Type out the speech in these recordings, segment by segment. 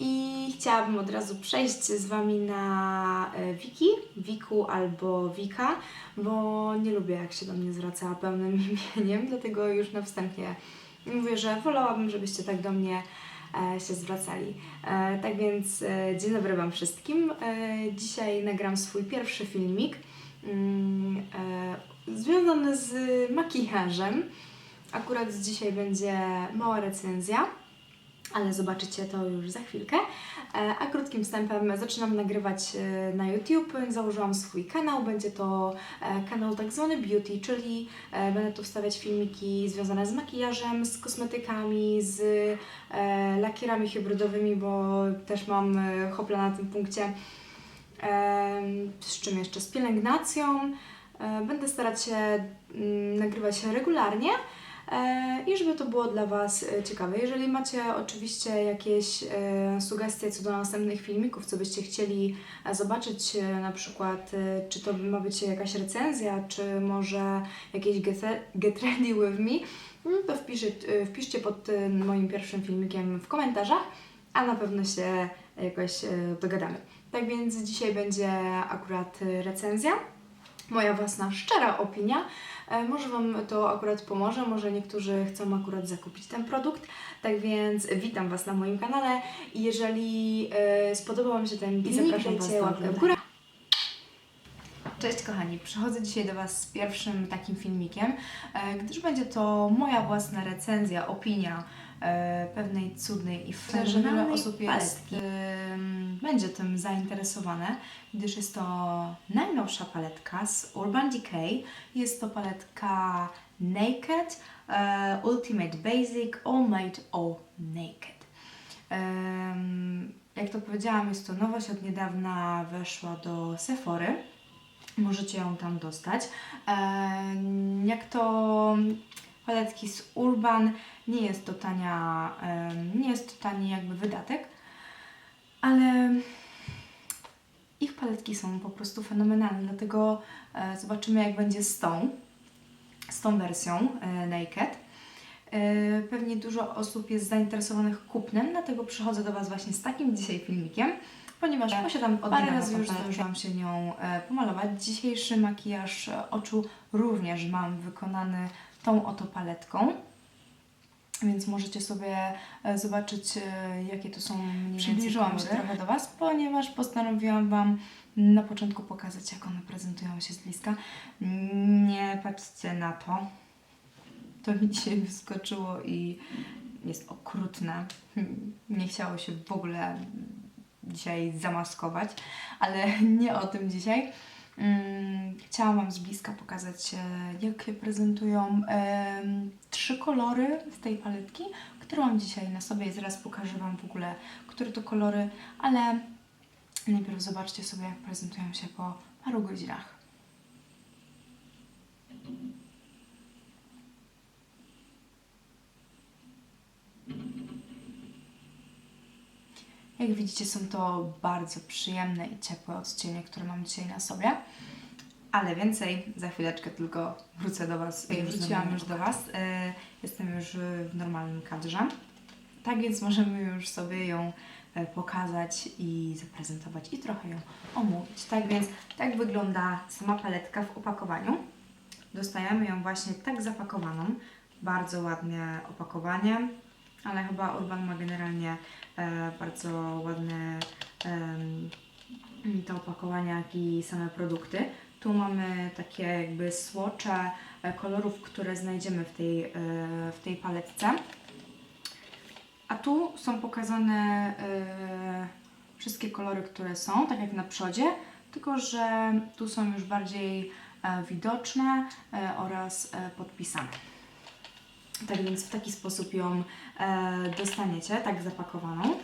I chciałabym od razu przejść z Wami na e, Wiki, Wiku albo Wika, bo nie lubię jak się do mnie zwraca pełnym imieniem, dlatego już na wstępie mówię, że wolałabym, żebyście tak do mnie e, się zwracali. E, tak więc dzień dobry Wam wszystkim. Dzisiaj nagram swój pierwszy filmik mm, związany z makijażem. Akurat dzisiaj będzie mała recenzja, ale zobaczycie to już za chwilkę. E, A krótkim wstępem zaczynam nagrywać e, na YouTube. Założyłam swój kanał. Będzie to e, kanał tak zwany beauty, czyli będę tu wstawiać filmiki związane z makijażem, z kosmetykami, z lakierami hybrydowymi, bo też mam hopla na tym punkcie. Z czym jeszcze? Z pielęgnacją. Będę starać się mm, nagrywać regularnie i żeby to było dla Was e, ciekawe. Jeżeli macie oczywiście jakieś e, sugestie co do następnych filmików, co byście chcieli e, zobaczyć, e, na przykład e, czy to ma być jakaś recenzja, czy może jakieś get, get ready with me, mm, to wpisze, e, wpiszcie pod e, moim pierwszym filmikiem w komentarzach, a na pewno się jakoś e, dogadamy. Tak więc dzisiaj będzie akurat e, recenzja moja własna szczera opinia. E, Może Wam to akurat pomoże, może niektórzy chcą akurat zakupić ten produkt. Tak więc witam Was na moim kanale jeżeli e, spodobał Wam się ten filmik, zapraszam Was łapkę w górę. Cześć kochani, przychodzę dzisiaj do Was z pierwszym takim filmikiem, e, gdyż będzie to moja własna recenzja, opinia pewnej cudnej i fenomenalnej osób jest, paletki. Ym, Będzie tym zainteresowane, gdyż jest to najnowsza paletka z Urban Decay. Jest to paletka Naked e, Ultimate Basic All Made All Naked. Jak to powiedziałam, jest to nowość, od niedawna weszła do Sephory. Możecie ją tam dostać. Em, Jak to paletki z Urban, nie jest to tania, nie jest to tani jakby wydatek, ale ich paletki są po prostu fenomenalne, dlatego e, zobaczymy jak będzie z tą, z tą wersją e, Naked. E, Pewnie dużo osób jest zainteresowanych kupnem, dlatego przychodzę do Was właśnie z takim dzisiaj filmikiem, ponieważ posiadam od parę razy już zdążyłam się nią pomalować. Dzisiejszy makijaż oczu również mam wykonany tą oto paletką. Więc możecie sobie e, zobaczyć, e, jakie to są mniej Przybliżyłam się trochę do Was, ponieważ postanowiłam Wam na początku pokazać, jak one prezentują się z bliska. Nie patrzcie na to. To mi dzisiaj wyskoczyło i jest okrutne. Nie chciało się w ogóle dzisiaj zamaskować, ale nie o tym dzisiaj. Mm, Chciałam Wam z bliska pokazać, e, jak się prezentują trzy kolory z tej paletki, które mam dzisiaj na sobie i zaraz pokażę Wam w ogóle, które to kolory, ale najpierw zobaczcie sobie, jak prezentują się po paru godzinach. Jak widzicie, są to bardzo przyjemne i ciepłe odcienie, które mam dzisiaj na sobie. Ale więcej za chwileczkę tylko wrócę do Was. Już Wróciłam już do Was. E, Jestem już w normalnym kadrze. Tak więc możemy już sobie ją e, pokazać i zaprezentować i trochę ją omówić. Tak więc tak wygląda sama paletka w opakowaniu. Dostajemy ją właśnie tak zapakowaną. Bardzo ładne opakowanie, ale chyba Urban ma generalnie e, bardzo ładne em, te opakowania, jak i same produkty. Tu mamy takie jakby słocze e, kolorów, które znajdziemy w tej, e, w tej paletce. A tu są pokazane e, wszystkie kolory, które są, tak jak na przodzie, tylko że tu są już bardziej e, widoczne e, oraz e, podpisane. Tak więc w taki sposób ją e, dostaniecie, tak zapakowaną.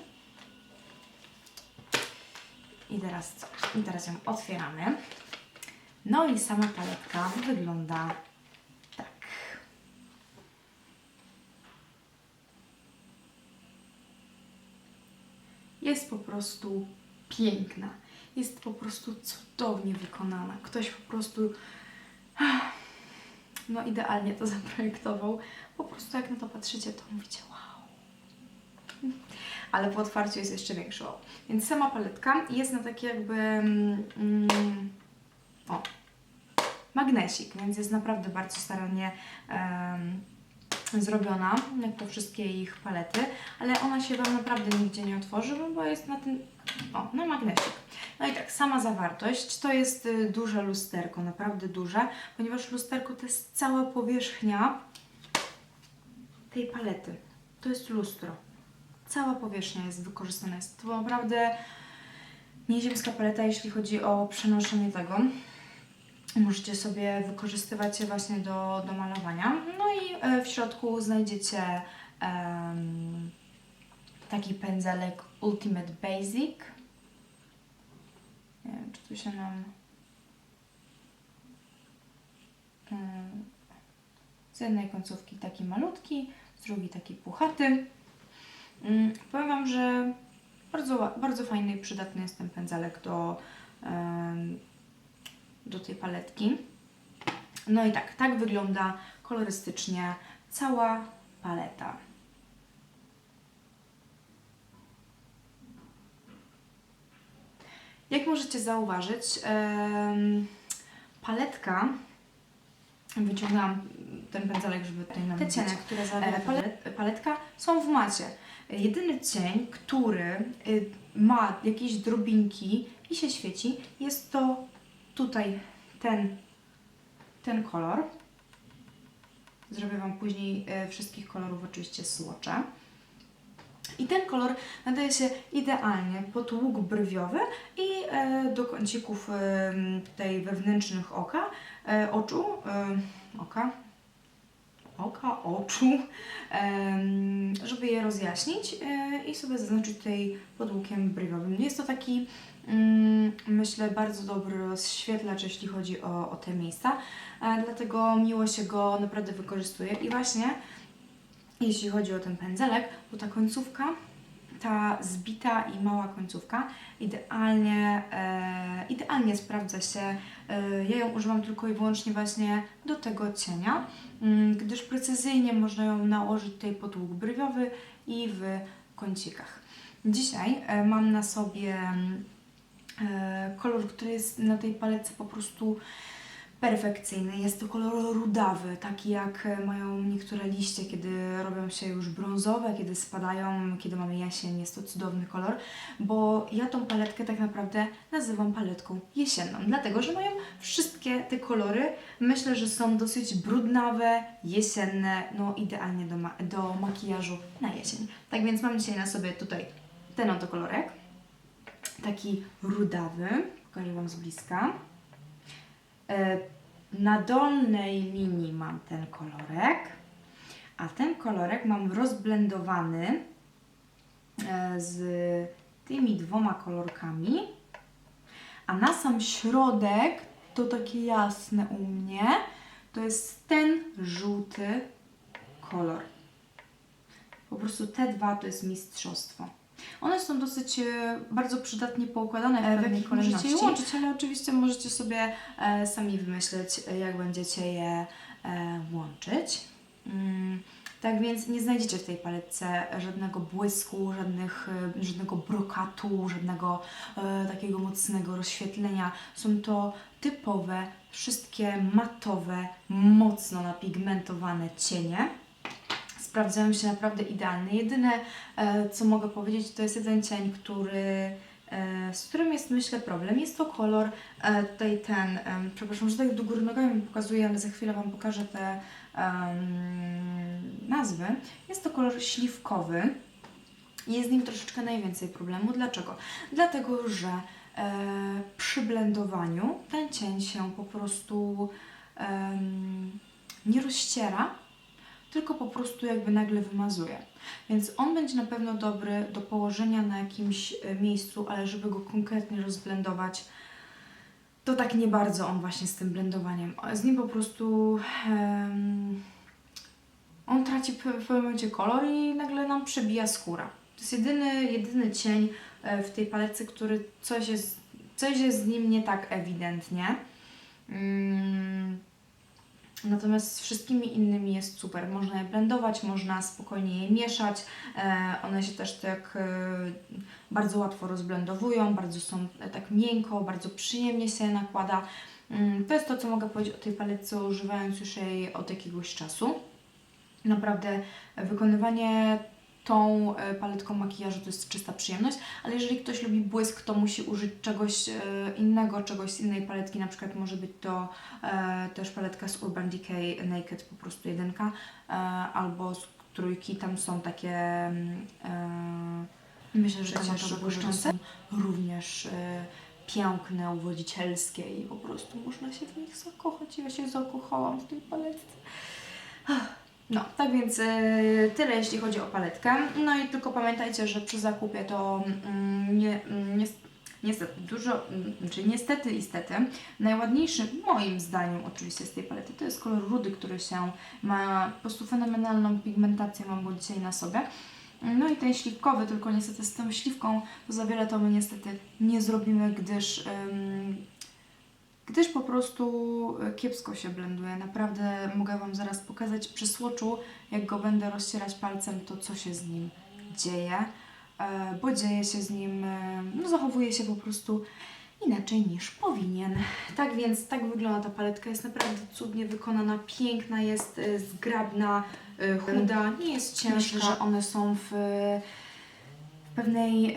I teraz? I teraz ją otwieramy. No i sama paletka wygląda tak. Jest po prostu piękna. Jest po prostu cudownie wykonana. Ktoś po prostu no idealnie to zaprojektował. Po prostu jak na to patrzycie, to mówicie wow. ale po otwarciu jest jeszcze większy. Więc sama paletka jest na taki jakby mm, mm, o, magnesik, więc jest naprawdę bardzo starannie em, zrobiona, jak to wszystkie ich palety, ale ona się Wam naprawdę nigdzie nie otworzy, bo jest na ten, o, na magnesik. No i tak, sama zawartość to jest y, duże lusterko, naprawdę duże, ponieważ lusterko to jest cała powierzchnia tej palety. To jest lustro. Cała powierzchnia jest wykorzystana. Jest to naprawdę nieziemska paleta, jeśli chodzi o przenoszenie tego. Możecie sobie wykorzystywać je właśnie do, do malowania. No i e, w środku znajdziecie em, taki pędzelek Ultimate Basic. Nie wiem, czy tu się nam... Z jednej końcówki taki malutki, z drugiej taki puchaty. Mm, Powiem Wam, że bardzo, bardzo fajny i przydatny jest ten pędzelek do, em, do tej paletki. No i tak, tak wygląda kolorystycznie cała paleta. Jak możecie zauważyć, paletka, wyciągałam ten pędzelek, żeby tutaj nam Te cienie, które E, zawiera palet, paletka są w macie. Jedyny cień, który y, ma jakieś drobinki i się świeci, jest to tutaj ten, ten kolor. Zrobię Wam później e, wszystkich kolorów oczywiście słocze. I ten kolor nadaje się idealnie pod łuk brwiowy i e, do kącików e, tutaj wewnętrznych oka, oczu, oka, oka, oczu, żeby je rozjaśnić i sobie zaznaczyć tutaj pod łukiem brwiowym. Jest to taki, myślę, bardzo dobry rozświetlacz, jeśli chodzi o, o te miejsca, e, dlatego miło się go naprawdę wykorzystuje i właśnie jeśli chodzi o ten pędzelek, to ta końcówka, ta zbita i mała końcówka idealnie, e, idealnie sprawdza się. E, ja ją używam tylko i wyłącznie właśnie do tego cienia, mm, gdyż precyzyjnie można ją nałożyć tutaj pod łuk brwiowy i w kącikach. Dzisiaj e, mam na sobie mm, kolor, który jest na tej paletce po prostu perfekcyjny. Jest to kolor rudawy, taki jak e, mają niektóre liście, kiedy robią się już brązowe, kiedy spadają, kiedy mamy jesień. Jest to cudowny kolor, bo ja tą paletkę tak naprawdę nazywam paletką jesienną, dlatego że mają wszystkie te kolory. Myślę, że są dosyć brudnawe, jesienne, no idealnie do, ma- do makijażu na jesień. Tak więc mam dzisiaj na sobie tutaj ten oto kolorek, taki rudawy, pokażę Wam z bliska. E, Na dolnej linii mam ten kolorek, a ten kolorek mam rozblendowany e, z tymi dwoma kolorkami, a na sam środek to takie jasne u mnie, to jest ten żółty kolor. Po prostu te dwa to jest mistrzostwo. One są dosyć e, bardzo przydatnie poukładane w E, pewnej jakich możecie je kolejności. łączyć, ale oczywiście możecie sobie e, sami wymyśleć, e, jak będziecie je e, łączyć. Mm, tak więc nie znajdziecie w tej paletce żadnego błysku, żadnych, e, żadnego brokatu, żadnego e, takiego mocnego rozświetlenia. Są to typowe, wszystkie matowe, mocno napigmentowane cienie. Sprawdzają się naprawdę idealnie. Jedyne, e, co mogę powiedzieć, to jest jeden cień, który, e, z którym jest myślę problem. Jest to kolor E, tutaj ten, przepraszam, że tak do góry nogami pokazuję, ale za chwilę Wam pokażę te nazwy. Jest to kolor śliwkowy jest z nim troszeczkę najwięcej problemu. Dlaczego? Dlatego, że e, przy blendowaniu ten cień się po prostu em, nie rozściera, tylko po prostu jakby nagle wymazuje. Więc on będzie na pewno dobry do położenia na jakimś e, miejscu, ale żeby go konkretnie rozblendować, to tak nie bardzo on właśnie z tym blendowaniem. Z nim po prostu em, on traci w pewnym momencie kolor i nagle nam przebija skóra. To jest jedyny, jedyny cień e, w tej paletce, który coś jest, coś jest z nim nie tak ewidentnie. Mm, Natomiast z wszystkimi innymi jest super. Można je blendować, można spokojnie je mieszać. E, one się też tak e, bardzo łatwo rozblendowują, bardzo są e, tak miękko, bardzo przyjemnie się je nakłada. Mm, To jest to, co mogę powiedzieć o tej paletce, używając już jej od jakiegoś czasu. Naprawdę wykonywanie tą e, paletką makijażu to jest czysta przyjemność, ale jeżeli ktoś lubi błysk, to musi użyć czegoś e, innego, czegoś z innej paletki, na przykład może być to e, też paletka z Urban Decay Naked, po prostu jedynka, e, albo z trójki, tam są takie mm, e, myślę, że Przecież tamatowe błyszczące również e, piękne, uwodzicielskie i po prostu można się w nich zakochać. Ja się zakochałam w tej paletce. No, tak więc e, tyle jeśli chodzi o paletkę. No i tylko pamiętajcie, że przy zakupie to mm, nie, mm, nie, niestety dużo, mm, czy niestety, niestety, najładniejszy moim zdaniem oczywiście z tej palety to jest kolor rudy, który się ma po prostu fenomenalną pigmentację, mam go dzisiaj na sobie. No i ten śliwkowy, tylko niestety z tą śliwką to za wiele to my niestety nie zrobimy, gdyż ym, gdyż po prostu e, kiepsko się blenduje. Naprawdę mogę Wam zaraz pokazać przy słoczu, jak go będę rozcierać palcem, to co się z nim dzieje, e, bo dzieje się z nim, e, no zachowuje się po prostu inaczej niż powinien. Tak więc tak wygląda ta paletka, jest naprawdę cudnie wykonana, piękna jest, zgrabna, chuda, nie jest ciężka. Myślę, że one są w, pewnej...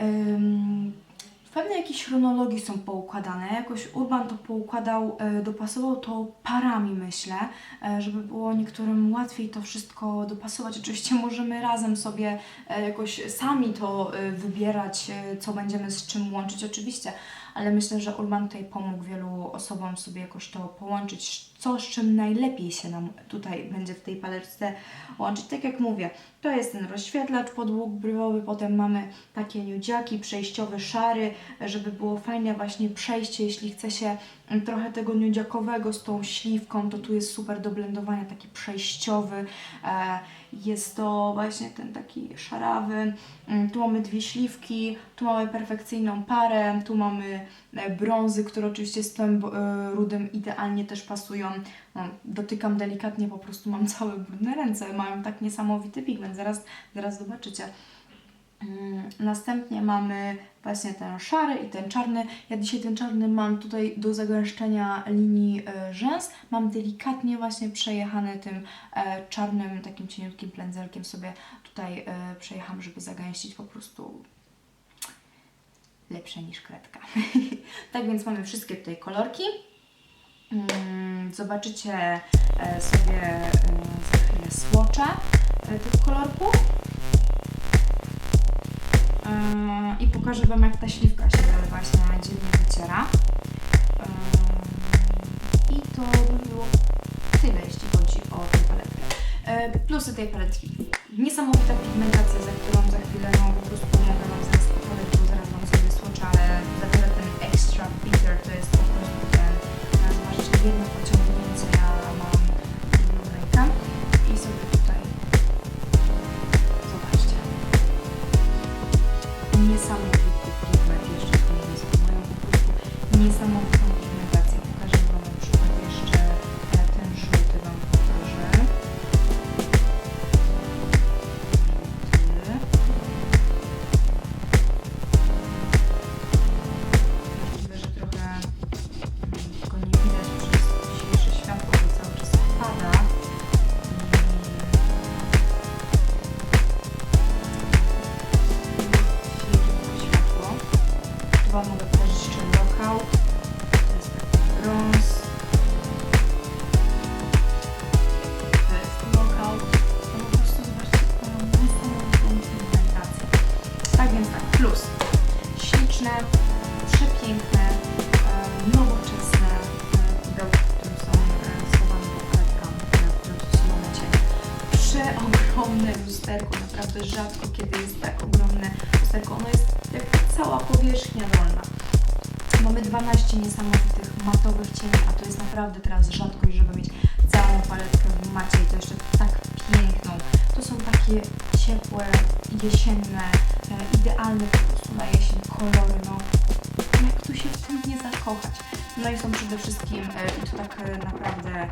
w pewnej jakiejś chronologii są poukładane. Jakoś Urban to poukładał, e, dopasował to parami, myślę, e, żeby było niektórym łatwiej to wszystko dopasować. Oczywiście możemy razem sobie e, jakoś sami to wybierać, co będziemy z czym łączyć, oczywiście, ale myślę, że Urban tutaj pomógł wielu osobom sobie jakoś to połączyć, co z czym najlepiej się nam tutaj będzie w tej paletce łączyć. Tak jak mówię, to jest ten rozświetlacz podłóg potem mamy takie nudziaki, przejściowy szary, żeby było fajne właśnie przejście, jeśli chce się trochę tego nudziakowego z tą śliwką, to tu jest super do blendowania, taki przejściowy. E, Jest to właśnie ten taki szarawy. Mm, Tu mamy dwie śliwki, tu mamy perfekcyjną parę, tu mamy e, brązy, które oczywiście z tym e, rudym idealnie też pasują. No, dotykam delikatnie, po prostu mam całe brudne ręce, mają tak niesamowity pigment, zaraz, zaraz zobaczycie. Mm, Następnie mamy właśnie ten szary i ten czarny. Ja dzisiaj ten czarny mam tutaj do zagęszczenia linii e, rzęs. Mam delikatnie właśnie przejechany tym e, czarnym, takim cieniutkim pędzelkiem sobie tutaj e, przejechałam, żeby zagęścić po prostu lepsze niż kredka. tak więc mamy wszystkie tutaj kolorki. Mm, Zobaczycie sobie e, za chwilę słocze tych kolorków. Yy, i pokażę Wam, jak ta śliwka się właśnie dzielnie wyciera. Yy, I to by było tyle, jeśli chodzi o tę paletkę. Yy, Plusy tej paletki. Niesamowita pigmentacja, takie ciepłe, jesienne, e, idealne po prostu na jesień kolory, no jak tu się w tym nie zakochać? No i są przede wszystkim, e, i to tak e, naprawdę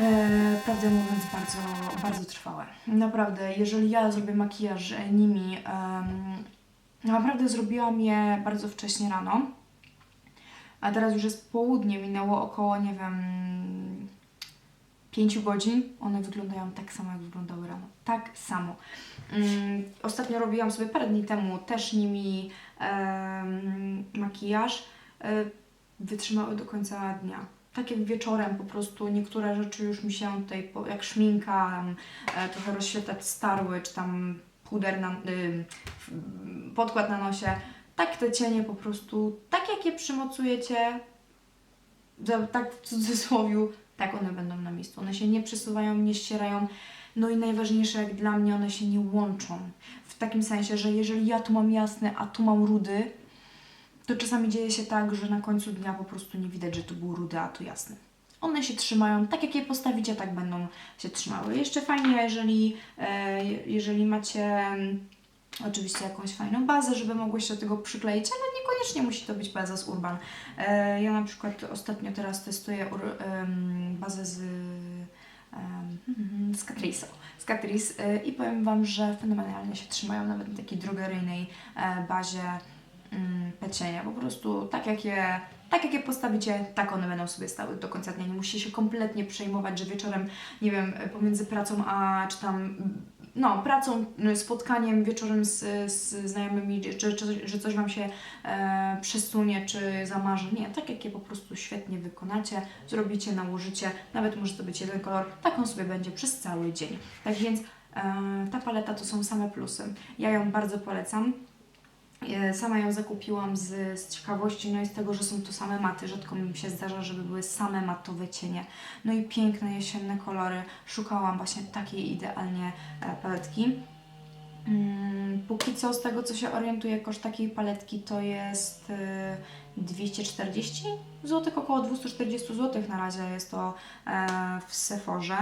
e, prawdę mówiąc, bardzo, bardzo trwałe. Naprawdę, jeżeli ja zrobię makijaż nimi, em, naprawdę zrobiłam je bardzo wcześnie rano, a teraz już jest południe, minęło około, nie wiem, 5 godzin. One wyglądają tak samo, jak wyglądały rano. Tak samo. Mm, ostatnio robiłam sobie parę dni temu też nimi em, makijaż. E, wytrzymały do końca dnia. Tak jak wieczorem po prostu niektóre rzeczy już mi się tutaj, jak szminka, e, trochę rozświetlać starły, czy tam puder na, f- podkład na nosie. Tak te cienie po prostu, tak jak je przymocujecie, tak w cudzysłowie, tak one będą na miejscu. One się nie przesuwają, nie ścierają. No i najważniejsze jak dla mnie, one się nie łączą. W takim sensie, że jeżeli ja tu mam jasne, a tu mam rudy, to czasami dzieje się tak, że na końcu dnia po prostu nie widać, że tu był rudy, a tu jasny. One się trzymają, tak jak je postawicie, tak będą się trzymały. Jeszcze fajnie, jeżeli, e, jeżeli macie oczywiście jakąś fajną bazę, żeby mogło się do tego przykleić, ale niekoniecznie musi to być baza z Urban. E, ja na przykład ostatnio teraz testuję bazę z, em, z Catrice. Catrice e, i powiem Wam, że fenomenalnie się trzymają nawet na takiej drogeryjnej e, bazie mm, pecienia. Po prostu tak jak je tak jak je postawicie, tak one będą sobie stały do końca dnia. Nie musicie się kompletnie przejmować, że wieczorem, nie wiem, pomiędzy pracą a czy tam, no, pracą, y, spotkaniem wieczorem z, z znajomymi, czy, czy, że coś Wam się e, przesunie, czy zamarzy. Nie, tak jak je po prostu świetnie wykonacie, zrobicie, nałożycie, nawet może to być jeden kolor, tak on sobie będzie przez cały dzień. Tak więc e, ta paleta to są same plusy. Ja ją bardzo polecam. E, Sama ją zakupiłam z, z ciekawości, no i z tego, że są to same maty. Rzadko mi się zdarza, żeby były same matowe cienie. No i piękne jesienne kolory. Szukałam właśnie takiej idealnie e, paletki. Mm, Póki co, z tego co się orientuję, koszt takiej paletki to jest e, 240 zł, około 240 zł na razie jest to e, w Sephorze.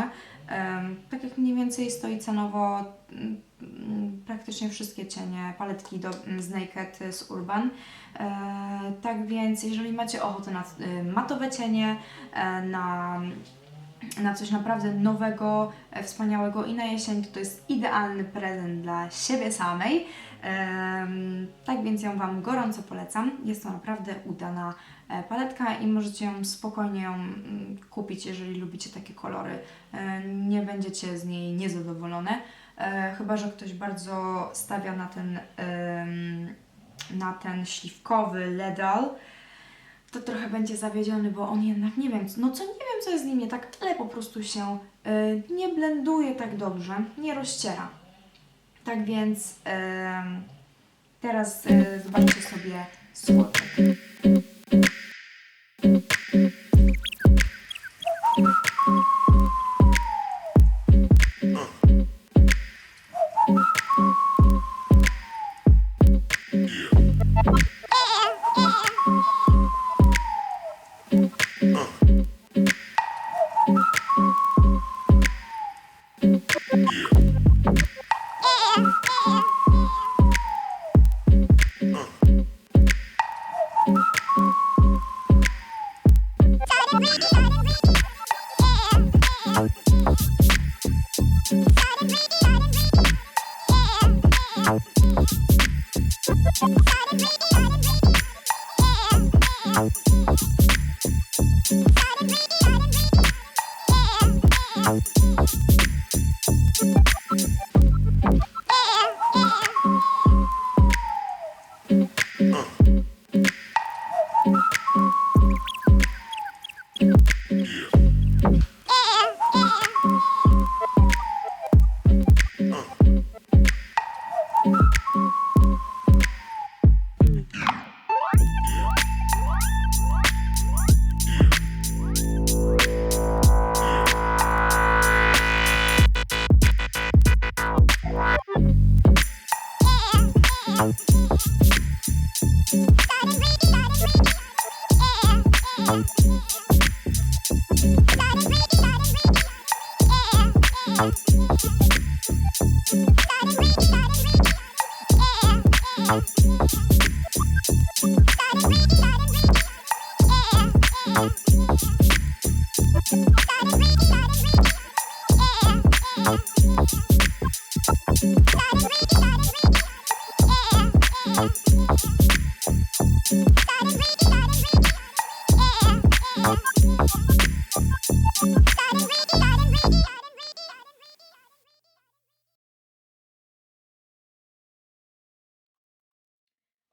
Em, Tak jak mniej więcej stoi cenowo mm, praktycznie wszystkie cienie, paletki do, z Naked z Urban. E, tak więc jeżeli macie ochotę na e, matowe cienie, e, na, na coś naprawdę nowego, e, wspaniałego i na jesień, to jest idealny prezent dla siebie samej. Tak więc ją Wam gorąco polecam. Jest to naprawdę udana e, paletka i możecie ją spokojnie ją mm, kupić, jeżeli lubicie takie kolory. E, Nie będziecie z niej niezadowolone. Chyba, że ktoś bardzo stawia na ten, na ten śliwkowy ledal, to trochę będzie zawiedziony, bo on jednak nie wiem, no co nie wiem, co jest z nim nie tak, ale po prostu się e, nie blenduje tak dobrze, nie rozciera. Tak więc em, teraz e, zobaczcie sobie słodek.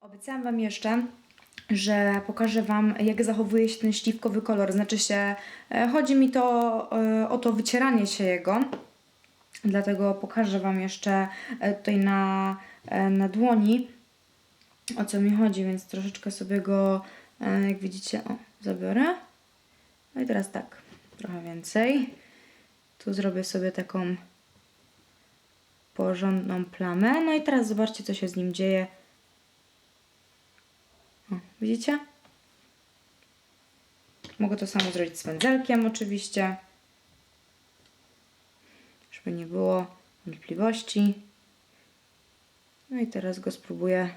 Obiecałam Wam jeszcze, że pokażę Wam, jak zachowuje się ten śliwkowy kolor. Znaczy się, e, chodzi mi to e, o to wycieranie się jego. Dlatego pokażę Wam jeszcze e, tutaj na, na dłoni, o co mi chodzi, więc troszeczkę sobie go, jak widzicie, o, zabiorę. No i teraz tak, trochę więcej. Tu zrobię sobie taką porządną plamę. No i teraz zobaczcie, co się z nim dzieje. Widzicie? Mogę to samo zrobić z pędzelkiem oczywiście. Żeby nie było wątpliwości. No i teraz go spróbuję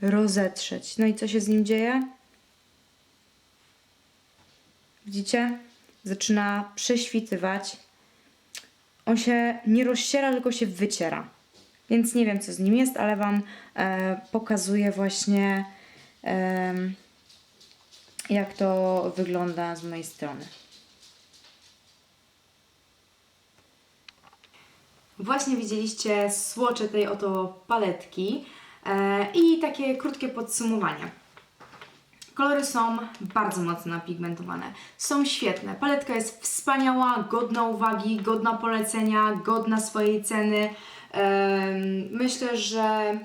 rozetrzeć. No i co się z nim dzieje? Widzicie? Zaczyna prześwitywać. On się nie rozściera, tylko się wyciera. Więc nie wiem, co z nim jest, ale Wam e, pokazuję właśnie, jak to wygląda z mojej strony. Właśnie widzieliście słocze tej oto paletki e, i takie krótkie podsumowanie. Kolory są bardzo mocno napigmentowane. Są świetne. Paletka jest wspaniała, godna uwagi, godna polecenia, godna swojej ceny. Myślę, że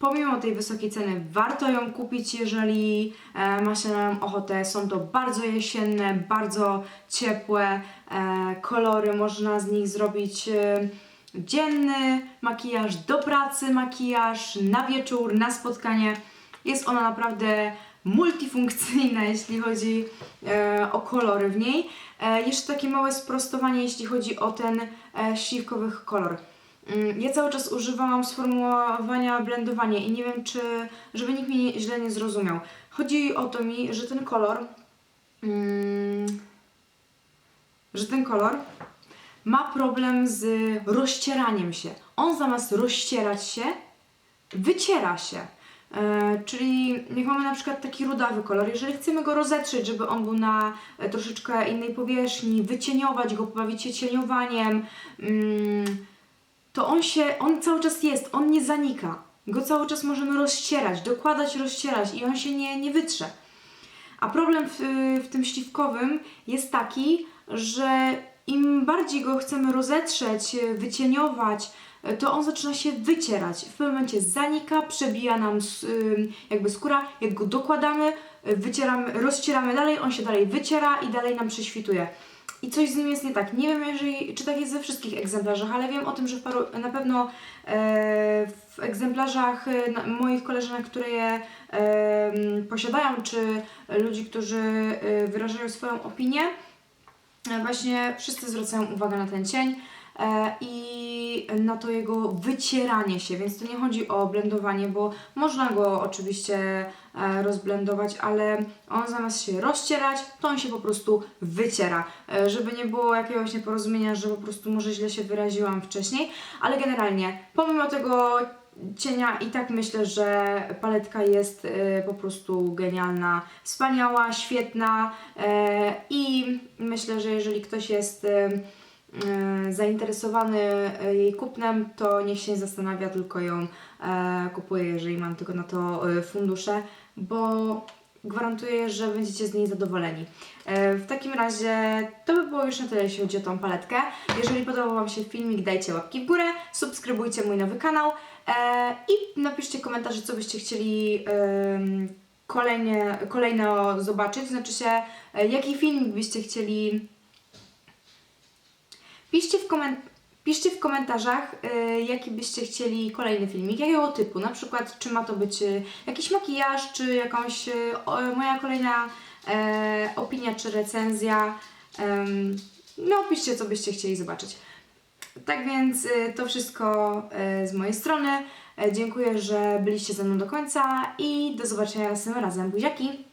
pomimo tej wysokiej ceny warto ją kupić, jeżeli e, ma się na nią ochotę. Są to bardzo jesienne, bardzo ciepłe e, kolory. Można z nich zrobić e, dzienny makijaż, do pracy makijaż, na wieczór, na spotkanie. Jest ona naprawdę multifunkcyjna, jeśli chodzi e, o kolory w niej. E, jeszcze takie małe sprostowanie, jeśli chodzi o ten e, śliwkowy kolor. Mm, Ja cały czas używałam sformułowania blendowanie i nie wiem, czy, żeby nikt mnie źle nie zrozumiał. Chodzi o to mi, że ten kolor, mm, że ten kolor ma problem z rozcieraniem się. On zamiast rozcierać się, wyciera się. E, czyli jak mamy na przykład taki rudawy kolor, jeżeli chcemy go rozetrzeć, żeby on był na e, troszeczkę innej powierzchni, wycieniować go, pobawić się cieniowaniem, mm, to on się, on cały czas jest, on nie zanika. Go cały czas możemy rozcierać, dokładać, rozcierać i on się nie, nie wytrze. A problem w, w tym śliwkowym jest taki, że im bardziej go chcemy rozetrzeć, wycieniować, to on zaczyna się wycierać. W pewnym momencie zanika, przebija nam jakby skóra. Jak go dokładamy, wycieramy, rozcieramy dalej, on się dalej wyciera i dalej nam prześwituje. I coś z nim jest nie tak. Nie wiem, jeżeli, czy tak jest we wszystkich egzemplarzach, ale wiem o tym, że w paru, na pewno e, w egzemplarzach e, na, moich koleżanek, które je e, posiadają, czy ludzi, którzy e, wyrażają swoją opinię, E, Właśnie wszyscy zwracają uwagę na ten cień i na to jego wycieranie się, więc to nie chodzi o blendowanie, bo można go oczywiście e, rozblendować, ale on zamiast się rozcierać, to on się po prostu wyciera, E, żeby nie było jakiegoś nieporozumienia, że po prostu może źle się wyraziłam wcześniej, ale generalnie pomimo tego cienia i tak myślę, że paletka jest e, po prostu genialna, wspaniała, świetna e, i myślę, że jeżeli ktoś jest e, e, zainteresowany e, jej kupnem, to niech się nie zastanawia, tylko ją e, kupuje, jeżeli mam tylko na to e, fundusze, bo gwarantuję, że będziecie z niej zadowoleni. E, W takim razie to by było już na tyle, jeśli chodzi o tą paletkę. Jeżeli podobał Wam się filmik, dajcie łapki w górę, subskrybujcie mój nowy kanał e, i napiszcie komentarze, co byście chcieli em, kolejnie, kolejno zobaczyć. Znaczy się, e, jaki filmik byście chcieli. Piszcie w, koment- piszcie w komentarzach, e, jaki byście chcieli kolejny filmik, jakiego typu. Na przykład, czy ma to być e, jakiś makijaż, czy jakąś o, moja kolejna e, opinia, czy recenzja. No, piszcie, co byście chcieli zobaczyć. Tak więc y, to wszystko y, z mojej strony. E, Dziękuję, że byliście ze mną do końca i do zobaczenia następnym razem. Buziaki!